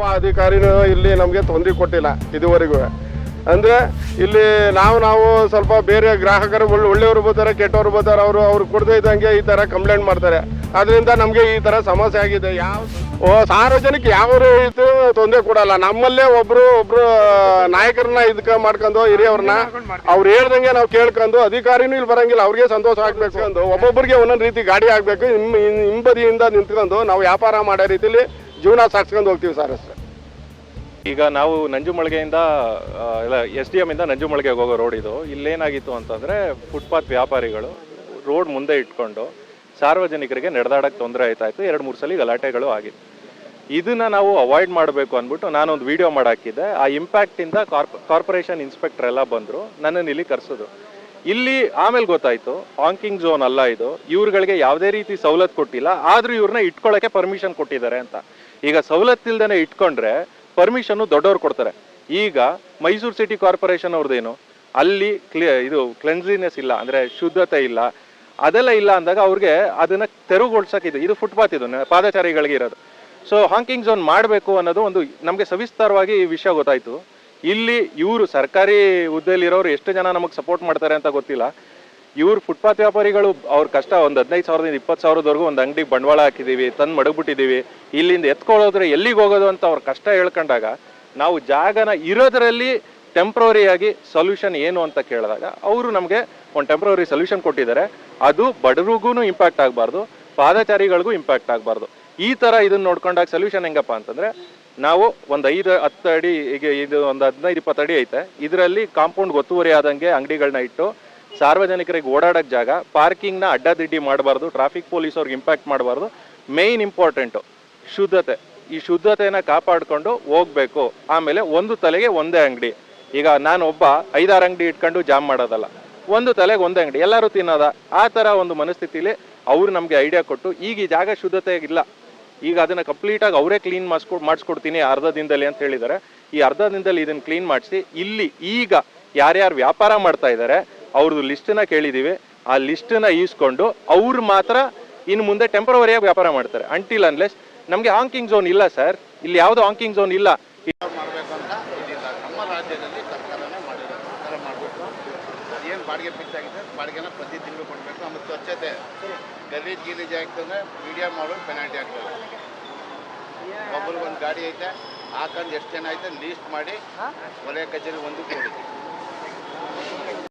ಯಾವ ಅಧಿಕಾರಿನೂ ಇಲ್ಲಿ ನಮಗೆ ತೊಂದರೆ ಕೊಟ್ಟಿಲ್ಲ ಇದುವರೆಗೂ. ಅಂದರೆ ಇಲ್ಲಿ ನಾವು ನಾವು ಸ್ವಲ್ಪ ಬೇರೆ ಗ್ರಾಹಕರು ಒಳ್ಳೆ ಒಳ್ಳೆಯವರು ಬರ್ತಾರೆ, ಕೆಟ್ಟವರು ಬರ್ತಾರೆ, ಅವರು ಅವ್ರು ಕೊಡದೇ ಇದ್ದಂಗೆ ಈ ಥರ ಕಂಪ್ಲೇಂಟ್ ಮಾಡ್ತಾರೆ. ಅದರಿಂದ ನಮಗೆ ಈ ಥರ ಸಮಸ್ಯೆ ಆಗಿದೆ. ಯಾವ ಸಾರ್ವಜನಿಕ ಯಾವ ರೀತಿ ತೊಂದರೆ ಕೊಡಲ್ಲ. ನಮ್ಮಲ್ಲೇ ಒಬ್ಬರು ಒಬ್ಬರು ನಾಯಕರನ್ನ ಇದಕ್ಕೆ ಮಾಡ್ಕೊಂಡು, ಹಿರಿಯವ್ರನ್ನ ಅವ್ರು ಹೇಳ್ದಂಗೆ ನಾವು ಕೇಳ್ಕೊಂಡು, ಅಧಿಕಾರಿನೂ ಇಲ್ಲಿ ಬರಂಗಿಲ್ಲ. ಅವ್ರಿಗೆ ಸಂತೋಷ ಆಗ್ಬೇಕು ಅಂದು. ಒಬ್ಬೊಬ್ಬರಿಗೆ ಒಂದೊಂದು ರೀತಿ ಗಾಡಿ ಆಗಬೇಕು. ಹಿಂಬದಿಯಿಂದ ನಿಂತ್ಕೊಂಡು ನಾವು ವ್ಯಾಪಾರ ಮಾಡೋ ರೀತಿಲಿ ಜೀವನ ಸಾಗಿಸ್ಕೊಂಡು ಹೋಗ್ತೀವಿ ಸರ್ ಅಷ್ಟೇ. ಈಗ ನಾವು ನಂಜುಮಳಿಗೆಯಿಂದ ಇಲ್ಲ ಎಸ್ ಡಿ ಎಮ್ಮಿಂದ ನಂಜುಮಳಿಗೆಗೆ ಹೋಗೋ ರೋಡ್ ಇದು. ಇಲ್ಲೇನಾಗಿತ್ತು ಅಂತಂದರೆ ಫುಟ್ಪಾತ್ ವ್ಯಾಪಾರಿಗಳು ರೋಡ್ ಮುಂದೆ ಇಟ್ಕೊಂಡು ಸಾರ್ವಜನಿಕರಿಗೆ ನಡೆದಾಡಕ್ಕೆ ತೊಂದರೆ ಆಯ್ತಾ ಎರಡು, ಮೂರು ಸಲ ಗಲಾಟೆಗಳು ಆಗಿತ್ತು ಇದನ್ನ ನಾವು ಅವಾಯ್ಡ್ ಮಾಡಬೇಕು ಅಂದ್ಬಿಟ್ಟು ನಾನೊಂದು ವಿಡಿಯೋ ಮಾಡಾಕಿದ್ದೆ. ಆ ಇಂಪ್ಯಾಕ್ಟಿಂದ ಕಾರ್ಪ್ ಕಾರ್ಪೊರೇಷನ್ ಇನ್ಸ್ಪೆಕ್ಟರ್ ಎಲ್ಲ ಬಂದರು. ನನ್ನನ್ನು ಇಲ್ಲಿ ಕರೆಸಿದ್ರು. ಇಲ್ಲಿ ಆಮೇಲೆ ಗೊತ್ತಾಯ್ತು ಹಾಂಕಿಂಗ್ ಝೋನ್ ಅಲ್ಲ ಇದು. ಇವ್ರುಗಳಿಗೆ ಯಾವುದೇ ರೀತಿ ಸವಲತ್ತು ಕೊಟ್ಟಿಲ್ಲ. ಆದ್ರೂ ಇವ್ರನ್ನ ಇಟ್ಕೊಳ್ಳೋಕೆ ಪರ್ಮಿಷನ್ ಕೊಟ್ಟಿದ್ದಾರೆ ಅಂತ. ಈಗ ಸವಲತ್ತಿಲ್ದೇ ಇಟ್ಕೊಂಡ್ರೆ ಪರ್ಮಿಷನ್ ದೊಡ್ಡವ್ರು ಕೊಡ್ತಾರೆ. ಈಗ ಮೈಸೂರು ಸಿಟಿ ಕಾರ್ಪೊರೇಷನ್ ಅವ್ರದ್ದೇನು? ಅಲ್ಲಿ ಕ್ಲಿ ಇದು ಕ್ಲೆನ್ಸಿನೆಸ್ ಇಲ್ಲ, ಅಂದ್ರೆ ಶುದ್ಧತೆ ಇಲ್ಲ. ಅದೆಲ್ಲ ಇಲ್ಲ ಅಂದಾಗ ಅವ್ರಿಗೆ ಅದನ್ನ ತೆರವುಗೊಳ್ಸಕ್ಕೆ ಇದು ಇದು ಫುಟ್ಪಾತ್ ಇದು ಪಾದಚಾರಿಗಳಿಗೆ ಇರೋದು. ಸೊ ಹಾಂಕಿಂಗ್ ಝೋನ್ ಮಾಡಬೇಕು ಅನ್ನೋದು ಒಂದು ನಮಗೆ ಸವಿಸ್ತಾರವಾಗಿ ಈ ವಿಷಯ ಗೊತ್ತಾಯಿತು. ಇಲ್ಲಿ ಇವರು ಸರ್ಕಾರಿ ಹುದ್ದೆಯಲ್ಲಿರೋರು ಎಷ್ಟು ಜನ ನಮಗೆ ಸಪೋರ್ಟ್ ಮಾಡ್ತಾರೆ ಅಂತ ಗೊತ್ತಿಲ್ಲ. ಇವ್ರು ಫುಟ್ಪಾತ್ ವ್ಯಾಪಾರಿಗಳು ಅವ್ರ ಕಷ್ಟ, ಒಂದು ಹದಿನೈದು ಸಾವಿರದಿಂದ ಇಪ್ಪತ್ತು ಸಾವಿರದವರೆಗೂ ಒಂದು ಅಂಗಡಿ ಬಂಡವಾಳ ಹಾಕಿದ್ದೀವಿ ತಂದು ಮಡಗ್ಬಿಟ್ಟಿದ್ದೀವಿ ಇಲ್ಲಿಂದ ಎತ್ಕೊಳ್ಳೋದ್ರೆ ಎಲ್ಲಿಗೆ ಹೋಗೋದು ಅಂತ ಅವ್ರ ಕಷ್ಟ ಹೇಳ್ಕೊಂಡಾಗ ನಾವು ಜಾಗನ ಇರೋದರಲ್ಲಿ ಟೆಂಪ್ರವರಿಯಾಗಿ ಸೊಲ್ಯೂಷನ್ ಏನು ಅಂತ ಕೇಳಿದಾಗ ಅವರು ನಮಗೆ ಒಂದು ಟೆಂಪ್ರವರಿ ಸೊಲ್ಯೂಷನ್ ಕೊಟ್ಟಿದ್ದಾರೆ. ಅದು ಬಡವ್ರಿಗೂ ಇಂಪ್ಯಾಕ್ಟ್ ಆಗಬಾರ್ದು, ಪಾದಚಾರಿಗಳಿಗೂ ಇಂಪ್ಯಾಕ್ಟ್ ಆಗಬಾರ್ದು. ಈ ಥರ ಇದನ್ನ ನೋಡ್ಕೊಂಡಾಗ ಸೊಲ್ಯೂಷನ್ ಹೆಂಗಪ್ಪ ಅಂತಂದರೆ, ನಾವು ಒಂದು ಐದು, ಹತ್ತು ಅಡಿ, ಈಗ ಇದು ಒಂದು ಹದಿನೈದು, ಇಪ್ಪತ್ತು ಅಡಿ ಐತೆ. ಇದರಲ್ಲಿ ಕಾಂಪೌಂಡ್ ಗೊತ್ತುವರಿ ಆದಂಗೆ ಅಂಗಡಿಗಳನ್ನ ಇಟ್ಟು ಸಾರ್ವಜನಿಕರಿಗೆ ಓಡಾಡೋಕ್ಕೆ ಜಾಗ, ಪಾರ್ಕಿಂಗ್ನ ಅಡ್ಡದಿಡ್ಡಿ ಮಾಡಬಾರ್ದು, ಟ್ರಾಫಿಕ್ ಪೊಲೀಸ್ ಅವ್ರಿಗೆ ಇಂಪ್ಯಾಕ್ಟ್ ಮಾಡಬಾರ್ದು. ಮೇಯ್ನ್ ಇಂಪಾರ್ಟೆಂಟು ಶುದ್ಧತೆ. ಈ ಶುದ್ಧತೆನ ಕಾಪಾಡಿಕೊಂಡು ಹೋಗ್ಬೇಕು. ಆಮೇಲೆ ಒಂದು ತಲೆಗೆ ಒಂದೇ ಅಂಗಡಿ. ಈಗ ನಾನು ಒಬ್ಬ ಐದಾರು ಅಂಗಡಿ ಇಟ್ಕೊಂಡು ಜಾಮ್ ಮಾಡೋದಲ್ಲ. ಒಂದು ತಲೆಗೆ ಒಂದೇ ಅಂಗಡಿ. ಎಲ್ಲರೂ ತಿನ್ನೋದ. ಆ ಥರ ಒಂದು ಮನಸ್ಥಿತಿಲಿ ಅವ್ರು ನಮಗೆ ಐಡಿಯಾ ಕೊಟ್ಟು ಈಗ ಈ ಜಾಗ ಶುದ್ಧತೆ ಇಲ್ಲ. ಈಗ ಅದನ್ನ ಕಂಪ್ಲೀಟಾಗಿ ಅವರೇ ಕ್ಲೀನ್ ಮಾಡಿಸ್ಕೊ, ಮಾಡಿಸ್ಕೊಡ್ತೀನಿ ಅರ್ಧ ದಿನದಲ್ಲಿ ಅಂತ ಹೇಳಿದ್ದಾರೆ ಈ ಅರ್ಧ ದಿನದಲ್ಲಿ ಇದನ್ನ ಕ್ಲೀನ್ ಮಾಡಿಸಿ ಇಲ್ಲಿ ಈಗ ಯಾರ್ಯಾರು ವ್ಯಾಪಾರ ಮಾಡ್ತಾ ಇದ್ದಾರೆ ಅವ್ರದ್ದು ಲಿಸ್ಟನ್ನ ಕೇಳಿದ್ದೀವಿ ಆ ಲಿಸ್ಟನ್ನ ಈಸ್ಕೊಂಡು ಅವ್ರು ಮಾತ್ರ ಇನ್ನು ಮುಂದೆ ಟೆಂಪ್ರವರಿಯಾಗಿ ವ್ಯಾಪಾರ ಮಾಡ್ತಾರೆ. ಅಂಟಿಲ್ ಅನ್ಲೆಸ್ ನಮಗೆ ಹಾಂಕಿಂಗ್ ಝೋನ್ ಇಲ್ಲ ಸರ್ ಇಲ್ಲಿ ಯಾವುದೋ ಹಾಂಕಿಂಗ್ ಝೋನ್ ಇಲ್ಲ. ಏನು ಬಾಡಿಗೆ ಫಿಕ್ಸ್ ಆಗಿದೆ ಬಾಡಿಗೆನ ಪ್ರತಿ ತಿಂಗಳು ಕೊಡಬೇಕು ಆಮೇಲೆ ಸ್ವಚ್ಛತೆ ಗಲೀಜ್ ಗೀಲೀಜ್ ಆಗ್ತಂದ್ರೆ ಮೀಡಿಯಾ ಮಾಡೋದು ಪೆನಾಲ್ಟಿ ಆಗ್ತದೆ ಒಬ್ಬರಿಗೆ ಒಂದು ಗಾಡಿ ಐತೆ ಹಾಕೊಂಡು ಎಷ್ಟು ಜನ ಐತೆ ಲೀಸ್ಟ್ ಮಾಡಿ ವಲಯ ಕಚೇರಿ ಒಂದು ಕೊಡಿ